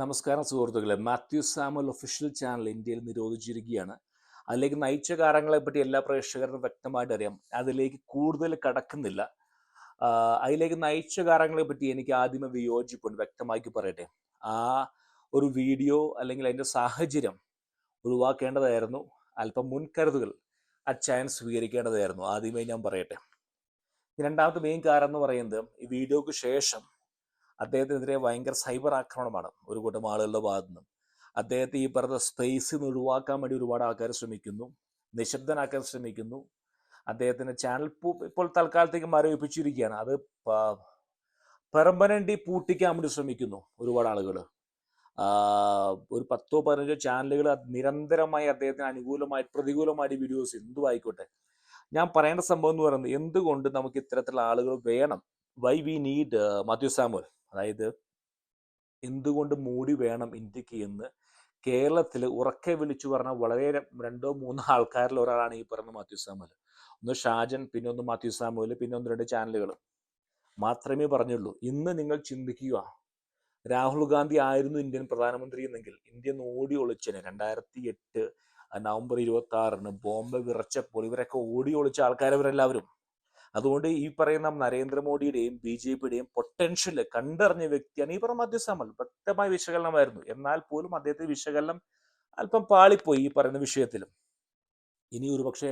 നമസ്കാരം സുഹൃത്തുക്കളെ. Mathew Samuel official channel ഇന്ത്യയിൽ നിരോധിച്ചിരിക്കുകയാണ്. അതിലേക്ക് നയിച്ച കാരണങ്ങളെ പറ്റി എല്ലാ പ്രേക്ഷകർക്കും വ്യക്തമായിട്ട് അറിയാം. അതിലേക്ക് കൂടുതൽ കടക്കുന്നില്ല. അതിലേക്ക് നയിച്ച കാരണങ്ങളെ പറ്റി എനിക്ക് ആദ്യമേ വിയോജിപ്പുണ്ട്. വ്യക്തമാക്കി പറയട്ടെ. ആ ഒരു വീഡിയോ അല്ലെങ്കിൽ അതിന്റെ സാഹചര്യം ഒഴിവാക്കേണ്ടതായിരുന്നു. അല്പം മുൻകരുതുകൾ ആ ചാൻസ് സ്വീകരിക്കേണ്ടതായിരുന്നു. ആദ്യമേ ഞാൻ പറയട്ടെ. രണ്ടാമത്തെ മെയിൻ കാരണം എന്ന് പറയുന്നത് ഈ വീഡിയോക്ക് ശേഷം അദ്ദേഹത്തിനെതിരെ ഭയങ്കര സൈബർ ആക്രമണമാണ് ഒരു കൂട്ടം ആളുകളുടെ ഭാഗത്തു നിന്നും. അദ്ദേഹത്തെ ഈ പറഞ്ഞ സ്പേസിൽ നിന്ന് ഒഴിവാക്കാൻ വേണ്ടി ഒരുപാട് ആൾക്കാർ ശ്രമിക്കുന്നു നിശബ്ദനാക്കാൻ ശ്രമിക്കുന്നു. അദ്ദേഹത്തിന്റെ ചാനൽ ഇപ്പോൾ തൽക്കാലത്തേക്ക് മരവിപ്പിച്ചിരിക്കുകയാണ്. അത് പെർമനന്റ് പൂട്ടിക്കാൻ വേണ്ടി ശ്രമിക്കുന്നു ഒരുപാട് ആളുകൾ ഒരു പത്തോ പതിനഞ്ചോ ചാനലുകൾ നിരന്തരമായി അദ്ദേഹത്തിന് അനുകൂലമായി പ്രതികൂലമായിട്ട് വീഡിയോസ് എന്തും ആയിക്കോട്ടെ ഞാൻ പറയേണ്ട സംഭവം എന്ന് പറയുന്നത് എന്തുകൊണ്ട് നമുക്ക് ഇത്തരത്തിലുള്ള ആളുകൾ വേണം? Why we need Mathew Samuel അതായത് എന്തുകൊണ്ട് മോഡി വേണം ഇന്ത്യയ്ക്ക് എന്ന് കേരളത്തിൽ ഉറക്കെ വിളിച്ചു പറഞ്ഞ വളരെ രണ്ടോ മൂന്നോ ആൾക്കാരിൽ ഒരാളാണ് ഈ പറഞ്ഞ മാത്യു സാമുവൽ. ഒന്ന് ഷാജൻ പിന്നെ ഒന്ന് മാത്യു സാമുവൽ പിന്നെ ഒന്ന് രണ്ട് ചാനലുകൾ. മാത്രമേ പറഞ്ഞുള്ളൂ. ഇന്ന് നിങ്ങൾ ചിന്തിക്കുക. രാഹുൽ ഗാന്ധി ആയിരുന്നു ഇന്ത്യൻ പ്രധാനമന്ത്രി എന്നെങ്കിൽ ഇന്ത്യ ഓടി ഒളിച്ചന് രണ്ടായിരത്തി എട്ട് നവംബർ ഇരുപത്തി ആറിന് ബോംബെ വിറച്ചപ്പോൾ ഇവരൊക്കെ ഓടി ഒളിച്ച ആൾക്കാരവരെല്ലാവരും. അതുകൊണ്ട് ഈ പറയുന്ന നരേന്ദ്രമോദിയുടെയും ബി ജെ പിയുടെയും പൊട്ടൻഷ്യൽ കണ്ടറിഞ്ഞ വ്യക്തിയാണ് ഈ പറഞ്ഞ മധ്യസ്ഥമൽ വ്യക്തമായ വിശകലനമായിരുന്നു. എന്നാൽ പോലും അദ്ദേഹത്തെ വിശകലനം അല്പം പാളിപ്പോയി ഈ പറയുന്ന വിഷയത്തിലും. ഇനി ഒരു പക്ഷേ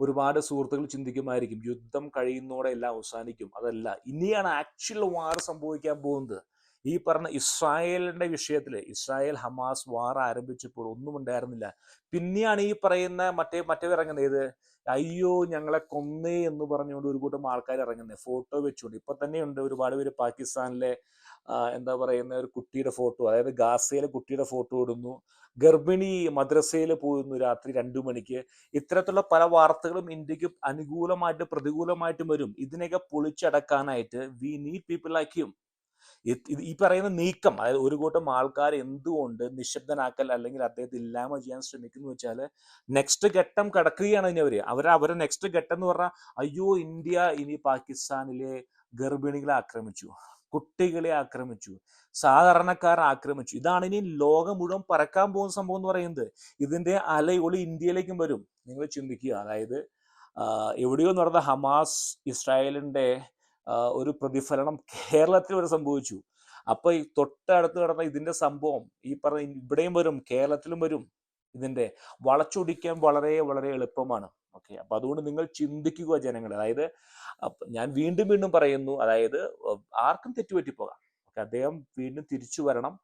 ഒരുപാട് സുഹൃത്തുക്കൾ ചിന്തിക്കുമായിരിക്കും യുദ്ധം കഴിയുന്നതോടെ എല്ലാം അവസാനിക്കും. അതല്ല ഇനിയാണ് ആക്ച്വൽ വാർ സംഭവിക്കാൻ പോകുന്നത്. ഈ പറഞ്ഞ ഇസ്രായേലിന്റെ വിഷയത്തിൽ ഇസ്രായേൽ ഹമാസ് വാർ ആരംഭിച്ചപ്പോൾ ഒന്നും ഉണ്ടായിരുന്നില്ല. പിന്നെയാണ് ഈ പറയുന്ന മറ്റേ മറ്റേ ഇറങ്ങുന്നത് ഏത്? അയ്യോ ഞങ്ങളെ കൊന്നേ എന്ന് പറഞ്ഞുകൊണ്ട് ഒരു കൂട്ടം ആൾക്കാർ ഇറങ്ങുന്നത്. ഫോട്ടോ വെച്ചുകൊണ്ട്. ഇപ്പൊ തന്നെയുണ്ട് ഒരുപാട് പേര് പാകിസ്ഥാനിലെ എന്താ പറയുന്ന ഒരു കുട്ടിയുടെ ഫോട്ടോ. അതായത് ഗാസയിലെ കുട്ടിയുടെ ഫോട്ടോ ഇടുന്നു. ഗർഭിണി മദ്രസയിൽ പോകുന്നു രാത്രി രണ്ടു മണിക്ക്. ഇത്തരത്തിലുള്ള പല വാർത്തകളും ഇന്ത്യയ്ക്ക് അനുകൂലമായിട്ട് പ്രതികൂലമായിട്ടും വരും. ഇതിനെയൊക്കെ പൊളിച്ചടക്കാനായിട്ട് വി നീഡ് പീപ്പിൾ ലൈക്ക് യും ഈ പറയുന്ന നീക്കം അതായത് ഒരു കൂട്ടം ആൾക്കാർ എന്തുകൊണ്ട് നിശബ്ദനാക്കൽ അല്ലെങ്കിൽ അദ്ദേഹത്തെ ഇല്ലായ്മ ചെയ്യാൻ ശ്രമിക്കുന്നു വെച്ചാൽ നെക്സ്റ്റ് ഘട്ടം കടക്കുകയാണ് ഇനി അവർ. അവർ അവരെ നെക്സ്റ്റ് ഘട്ടം എന്ന് പറഞ്ഞാൽ അയ്യോ ഇന്ത്യ ഇനി പാകിസ്ഥാനിലെ ഗർഭിണികളെ ആക്രമിച്ചു കുട്ടികളെ ആക്രമിച്ചു സാധാരണക്കാരെ ആക്രമിച്ചു. ഇതാണ് ഇനി ലോകം മുഴുവൻ പറക്കാൻ പോകുന്ന സംഭവം എന്ന് പറയുന്നത്. ഇതിന്റെ അലയൊളി ഇന്ത്യയിലേക്കും വരും. നിങ്ങൾ ചിന്തിക്കുക. അതായത് എവിടെയോ നടന്ന ഹമാസ് ഇസ്രായേലിന്റെ ഒരു പ്രതിഫലനം കേരളത്തിൽ വരെ സംഭവിച്ചു. അപ്പൊ ഈ തൊട്ടടുത്ത് കിടന്ന ഇതിന്റെ സംഭവം ഈ പറഞ്ഞ ഇവിടെയും വരും കേരളത്തിലും വരും ഇതിന്റെ വളച്ചൊടിക്കാൻ വളരെ വളരെ എളുപ്പമാണ്. ഓക്കെ അപ്പൊ അതുകൊണ്ട് നിങ്ങൾ ചിന്തിക്കുക ജനങ്ങൾ അതായത് ഞാൻ വീണ്ടും വീണ്ടും പറയുന്നു അതായത് ആർക്കും തെറ്റുപറ്റിപ്പോകാം. ഓക്കെ അദ്ദേഹം വീണ്ടും തിരിച്ചു വരണം.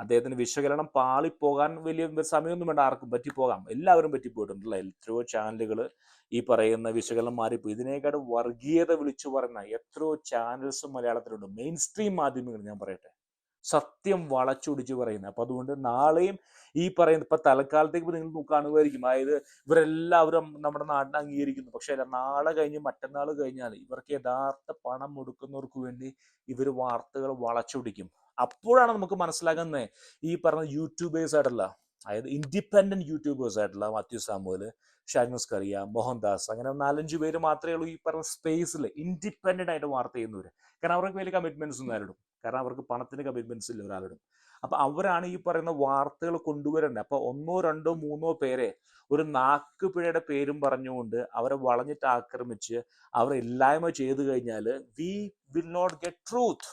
അദ്ദേഹത്തിന് വിശകലനം പാളിപ്പോകാൻ വലിയ സമയമൊന്നും വേണ്ട. ആർക്കും പറ്റിപ്പോകാം. എല്ലാവരും പറ്റിപ്പോയിട്ടുണ്ടല്ലോ? എത്രയോ ചാനലുകൾ ഈ പറയുന്ന വിശകലനം മാറിപ്പോയി. ഇതിനേക്കാട് വർഗീയത വിളിച്ചു പറയുന്ന എത്രയോ ചാനൽസും മലയാളത്തിലുണ്ട്. മെയിൻ സ്ട്രീം മാധ്യമങ്ങൾ ഞാൻ പറയട്ടെ. സത്യം വളച്ചൊടിച്ച് പറയുന്നത്. അപ്പൊ അതുകൊണ്ട് നാളെയും ഈ പറയുന്ന ഇപ്പൊ തൽക്കാലത്തേക്ക് നിങ്ങൾ കാണുമായിരിക്കും അതായത് ഇവരെല്ലാവരും നമ്മുടെ നാടിനെ അംഗീകരിക്കുന്നു. പക്ഷെ നാളെ കഴിഞ്ഞ് മറ്റന്നാൾ കഴിഞ്ഞാൽ ഇവർക്ക് യഥാർത്ഥ പണം കൊടുക്കുന്നവർക്ക് വേണ്ടി ഇവർ വാർത്തകൾ വളച്ചൊടിക്കും. അപ്പോഴാണ് നമുക്ക് മനസ്സിലാകുന്നത് ഈ പറഞ്ഞ യൂട്യൂബേഴ്സ് ആയിട്ടുള്ള അതായത് ഇൻഡിപെൻഡന്റ് യൂട്യൂബേഴ്സ് ആയിട്ടുള്ള മാത്യു സാമുവൽ ഷാഗ്നസ് കറിയ മോഹൻദാസ് അങ്ങനെ നാലഞ്ച് പേര് മാത്രമേ ഉള്ളൂ ഈ പറഞ്ഞ സ്പേസിൽ ഇൻഡിപെൻഡന്റ് ആയിട്ട് വാർത്ത ചെയ്യുന്നവര്. കാരണം അവർക്ക് വലിയ കമ്മിറ്റ്മെന്റ്സ് ഒന്നും ആരിടും. കാരണം അവർക്ക് പണത്തിന് കമ്മിറ്റ്മെന്റ്സ് ഇല്ല ഒരാളും അപ്പൊ അവരാണ് ഈ പറയുന്ന വാർത്തകൾ കൊണ്ടുവരേണ്ടത്. അപ്പൊ ഒന്നോ രണ്ടോ മൂന്നോ പേരെ ഒരു നാക്കുപിഴയുടെ പേരും പറഞ്ഞുകൊണ്ട് അവരെ വളഞ്ഞിട്ട് ആക്രമിച്ച് അവരെ ഇല്ലായ്മ ചെയ്തു കഴിഞ്ഞാൽ we will not get truth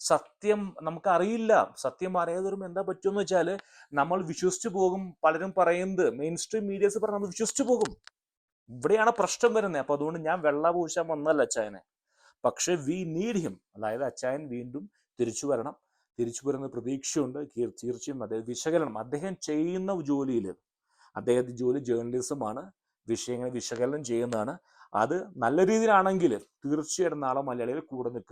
സത്യം നമുക്കറിയില്ല. സത്യം അറിയാതെ വരുമ്പോൾ എന്താ പറ്റുമെന്ന് വെച്ചാൽ നമ്മൾ വിശ്വസിച്ചു പോകും. പലരും പറയുന്നത് മെയിൻ സ്ട്രീം മീഡിയസ് പറഞ്ഞ് നമ്മൾ വിശ്വസിച്ചു പോകും. ഇവിടെയാണ് പ്രശ്നം വരുന്നത്. അപ്പൊ അതുകൊണ്ട് ഞാൻ വെള്ള പൂശാൻ വന്നല്ല അച്ചായനെ. പക്ഷെ വി നീഡ് ഹിം അതായത് അച്ചായൻ വീണ്ടും തിരിച്ചു വരണം. തിരിച്ചു വരുന്ന പ്രതീക്ഷയുണ്ട്. തീർച്ചയായും അദ്ദേഹം വിശകലനം അദ്ദേഹം ചെയ്യുന്ന ജോലിയിൽ അദ്ദേഹത്തെ ജോലി ജേർണലിസമാണ് വിഷയങ്ങൾ വിശകലനം ചെയ്യുന്നതാണ്. അത് നല്ല രീതിയിലാണെങ്കിൽ തീർച്ചയായിട്ടും നാളെ മലയാളികൾ കൂടെ നിൽക്കുന്നത്